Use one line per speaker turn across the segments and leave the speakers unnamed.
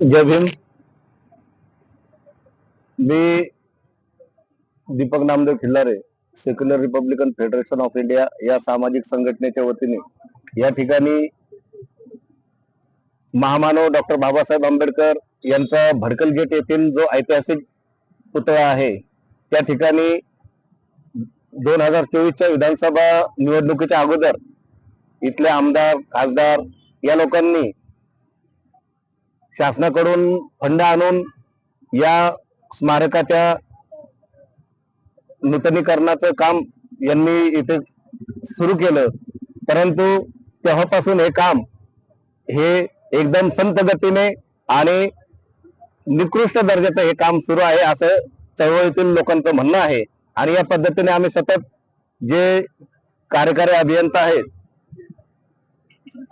Jai Bhim. Me Deepak Namdev Khillare secular republican federation of India या सामाजिक संघटनेच्या वतीने या ठिकाणी महामानव डॉक्टर बाबासाहेब आंबेडकर यांचा भडकल गेट येथील जो ऐतिहासिक पुतळा आहे त्या ठिकाणी दोन हजार चोवीसच्या विधानसभा निवडणुकीच्या अगोदर इथले आमदार खासदार या लोकांनी शासनाकडून फंड आणून या स्मारकाच्या नूतनीकरणाचं काम यांनी इथे सुरू केलं. परंतु तेव्हापासून हे काम हे एकदम संत गतीने आणि निकृष्ट दर्जाचं हे काम सुरू आहे असं चळवळीतील लोकांचं म्हणणं आहे. आणि या पद्धतीने आम्ही सतत जे कार्यकारी अभियंता आहेत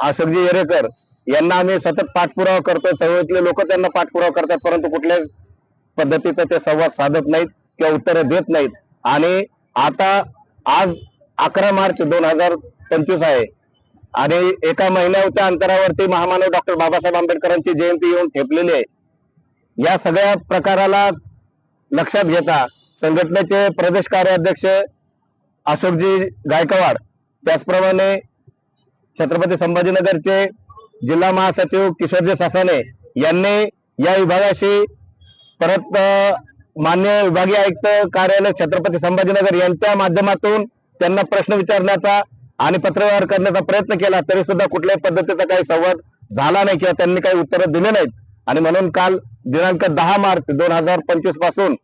अशोकजी येरेकर यांना आम्ही सतत पाठपुरावा करतो चळवळीतले लोक त्यांना पाठपुरावा करतात परंतु कुठल्याच पद्धतीचा ते संवाद साधत नाहीत किंवा उत्तरं देत नाहीत. आणि आता आज अकरा मार्च दोन हजार पंचवीस आहे. आणि एका महिन्याच्या अंतरावरती महामानव डॉक्टर बाबासाहेब आंबेडकरांची जयंती येऊन ठेपलेली आहे. या सगळ्या प्रकाराला लक्षात घेता संघटनेचे प्रदेश कार्याध्यक्ष अशोकजी गायकवाड त्याचप्रमाणे छत्रपती संभाजीनगरचे जिल्हा महासचिव किशोरजी ससाने यांनी या विभागाशी परत मान्य विभागीय आयुक्त कार्यालय छत्रपती संभाजीनगर यांच्या माध्यमातून त्यांना प्रश्न विचारण्याचा आणि पत्रव्यवहार करण्याचा प्रयत्न केला तरी सुद्धा कुठल्याही पद्धतीचा काही संवाद झाला नाही किंवा त्यांनी काही उत्तरं दिले नाहीत. आणि म्हणून काल दिनांक दहा मार्च दोन हजार पंचवीसपासून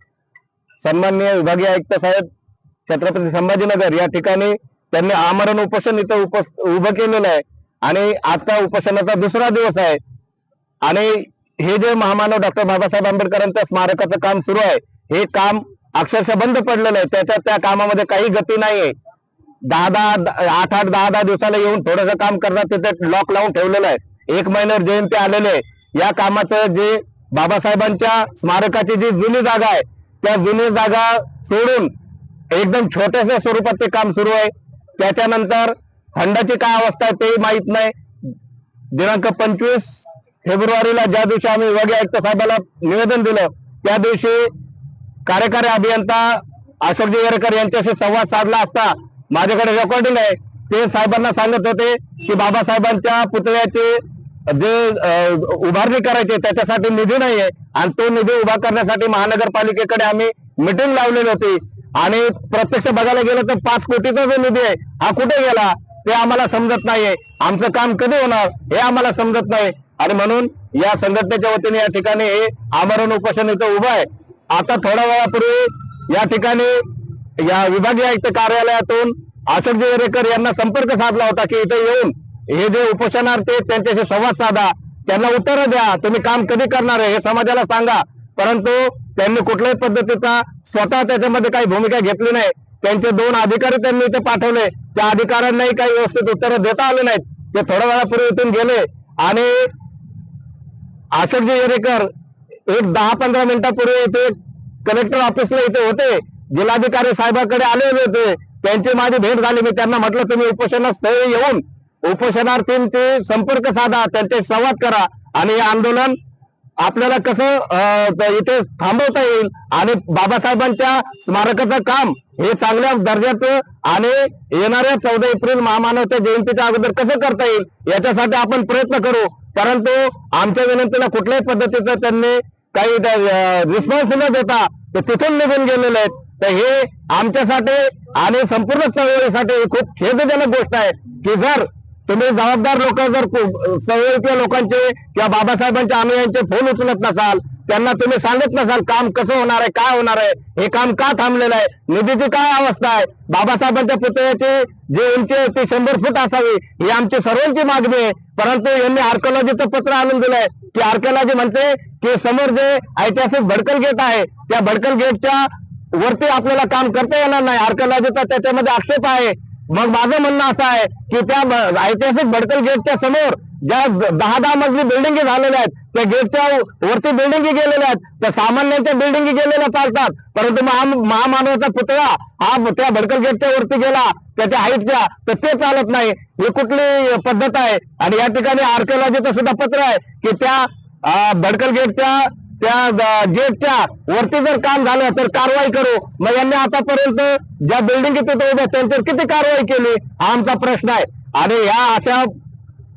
सन्माननीय विभागीय आयुक्त साहेब छत्रपती संभाजीनगर या ठिकाणी त्यांनी आमरण उपोषण इथं उभं केलेलं आहे. आणि आजचा उपोषणाचा दुसरा दिवस आहे. आणि हे जे महामानव डॉक्टर बाबासाहेब आंबेडकरांच्या स्मारकाचं काम सुरू आहे हे काम अक्षरशः बंद पडलेलं आहे. त्याच्या त्या कामामध्ये काही गती नाहीये. दहा दहा आठ आठ दहा दहा दिवसाला येऊन थोडंसं काम करतात तिथे लॉक लावून ठेवलेलं आहे. एक महिन्यावर जयंती आलेले आहे. या कामाचं जे बाबासाहेबांच्या स्मारकाची जी जुनी जागा आहे त्या जुनी जागा सोडून एकदम छोट्याशा स्वरूपात ते काम सुरू आहे. त्याच्यानंतर फंडाची काय अवस्था आहे तेही माहीत नाही. दिनांक पंचवीस फेब्रुवारीला ज्या दिवशी आम्ही विभागीय आयुक्त साहेबाला निवेदन दिलं त्या दिवशी कार्यकारी अभियंता अशोकजी येरकर यांच्याशी संवाद साधला असता माझ्याकडे रेकॉर्डिंग आहे. ते साहेबांना सांगत होते की बाबासाहेबांच्या पुतळ्याचे जे उभारणी करायची त्याच्यासाठी निधी नाहीये. आणि तो निधी उभा करण्यासाठी महानगरपालिकेकडे आम्ही मिटिंग लावलेली होती. आणि प्रत्यक्ष बघायला गेलं तर पाच कोटीचा जो निधी आहे हा कुठे गेला? ते आम्हाला समजत नाहीये. आमचं काम कधी होणार हे आम्हाला समजत नाही. आणि म्हणून या संघटनेच्या वतीने या ठिकाणी हे आमरण उपोषण इथं उभं आहे. आता थोड्या वेळापूर्वी या ठिकाणी या विभागीय आयुक्त कार्यालयातून अशोकजी येरेकर यांना संपर्क साधला होता की इथे येऊन हे जे उपोषणार्थी त्यांच्याशी संवाद साधा. त्यांना उत्तरं द्या. तुम्ही काम कधी करणार आहे हे समाजाला सांगा. परंतु त्यांनी कुठल्याही पद्धतीचा स्वतः त्याच्यामध्ये काही भूमिका घेतली नाही. त्यांचे दोन अधिकारी त्यांनी इथे पाठवले. त्या अधिकाऱ्यांनाही काही व्यवस्थित उत्तरं देता आले नाहीत. ते थोड्या वेळापूर्वी इथून गेले. आणि अशोकजी येरेकर एक दहा पंधरा मिनिटापूर्वी इथे कलेक्टर ऑफिसला इथे होते. जिल्हाधिकारी साहेबांकडे आलेले होते त्यांची माझी भेट झाली. मी त्यांना म्हटलं तुम्ही उपोषणास्थळी येऊन उपोषणार्थींचे संपर्क साधा त्यांचे संवाद करा आणि हे आंदोलन आपल्याला कसं इथे थांबवता येईल आणि बाबासाहेबांच्या स्मारकाचं काम हे चांगल्या दर्जाचं आणि येणाऱ्या चौदा एप्रिल महामानवच्या जयंतीच्या अगोदर कसं करता येईल याच्यासाठी आपण प्रयत्न करू. परंतु आमच्या विनंतीला कुठल्याही पद्धतीचं त्यांनी काही रिस्पॉन्स न देता ते तिथून निघून गेलेले आहेत. तर हे आमच्यासाठी आणि संपूर्ण चळवळीसाठी खूप खेदजनक गोष्ट आहे की जर तुम्ही जबाबदार लोक जर चळवळीतल्या लोकांचे किंवा बाबासाहेबांच्या अनुयायांचे फोन उचलत नसाल त्यांना तुम्ही सांगत नसाल काम कसं होणार आहे काय होणार आहे हे काम का थांबलेलं आहे निधीची काय अवस्था आहे? बाबासाहेबांच्या पुतळ्याची जे उंची आहे ती शंभर फूट असावी ही आमची सर्वांची मागणी आहे. परंतु यांनी आर्कॉलॉजीचं पत्र आणून दिलंय. की आर्कॉलॉजी म्हणते की समोर जे ऐतिहासिक भडकल गेट आहे त्या भडकल गेटच्या वरती आपल्याला काम करता येणार नाही. आर्कॉलॉजीचा त्याच्यामध्ये आक्षेप आहे. मग माझं म्हणणं असं आहे की त्या ऐतिहासिक भडकल गेटच्या समोर ज्या दहा दहा मजली बिल्डिंगी झालेल्या आहेत त्या गेटच्या वरती बिल्डिंगी गेलेल्या आहेत त्या सामान्यांच्या बिल्डिंगी गेलेल्या चालतात. परंतु महा महामानवाचा पुतळा हा त्या भडकल गेटच्या वरती गेला त्याच्या हाईटच्या तर ते चालत नाही. ही कुठली पद्धत आहे? आणि या ठिकाणी आर्किओलॉजीचं सुद्धा पत्र आहे की त्या भडकल गेटच्या त्या गेटच्या वरती जर काम झालं तर कारवाई करू. मग यांनी आतापर्यंत ज्या बिल्डिंग तिथे उभ्या त्यांच्यावर किती कारवाई केली? हा आमचा प्रश्न आहे. आणि या अशा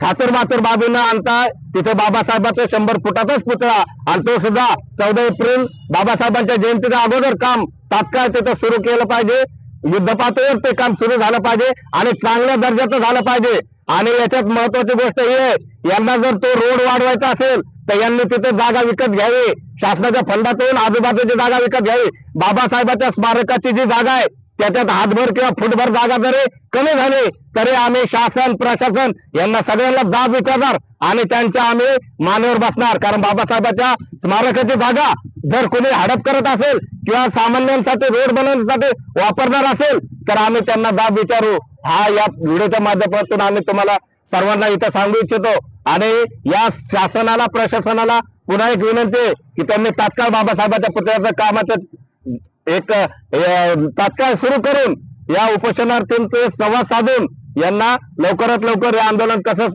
खातर मातर बाबीनं आणता तिथे बाबासाहेबांचा शंभर फुटाचाच पुतळा आणि तो सुद्धा चौदा एप्रिल बाबासाहेबांच्या जयंतीच्या अगोदर काम तात्काळ तिथं सुरू केलं पाहिजे. युद्ध पातळीवर ते काम सुरू झालं पाहिजे आणि चांगल्या दर्जाचं झालं पाहिजे. आणि याच्यात महत्वाची गोष्ट ही आहे यांना जर तो रोड वाढवायचा असेल तर यांनी तिथे जागा विकत घ्यावी. शासनाच्या फंडातून आजूबाजूची जागा विकत घ्यावी. बाबासाहेबांच्या स्मारकाची जी जागा आहे त्याच्यात हातभर किंवा फुटभर जागा जरी कमी झाली तरी आम्ही शासन प्रशासन यांना सगळ्यांना जाब विचारणार आणि त्यांच्या आम्ही मानेवर बसणार. कारण बाबासाहेबांच्या स्मारकाची जागा जर कोणी हडप करत असेल किंवा सामान्यांसाठी रोड बनवण्यासाठी वापरणार असेल तर आम्ही त्यांना दाब विचारू. हा या व्हिडिओच्या माध्यमातून आम्ही तुम्हाला सर्वांना इथं सांगू इच्छितो. आणि या शासनाला प्रशासनाला पुन्हा एक विनंती आहे की त्यांनी तात्काळ बाबासाहेबांच्या पुतळ्याचं कामाचं एक तात्काळ सुरू करून या उपोषणार्थींचे संवाद साधून यांना लवकरात लवकर हे आंदोलन कसं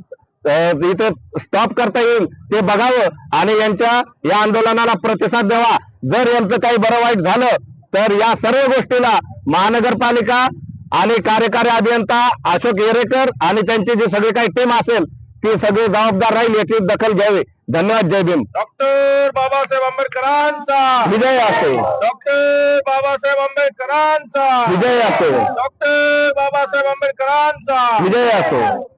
इथे स्टॉप करता येईल ते बघावं आणि यांच्या या आंदोलनाला प्रतिसाद द्यावा. जर यांचं काही बरं वाईट झालं तर या सर्व गोष्टीला महानगरपालिका आणि कार्यकारी अभियंता अशोक येरेकर आणि त्यांची जी सगळी काही टीम असेल ती सगळी जबाबदार राहील याची दखल घ्यावी. धन्यवाद जय भीम.
डॉक्टर बाबासाहेब आंबेडकरांचा.
विजय असो
डॉक्टर बाबासाहेब आंबेडकरांचा.
विजय असो
डॉक्टर बाबासाहेब आंबेडकरांचा.
विजय असो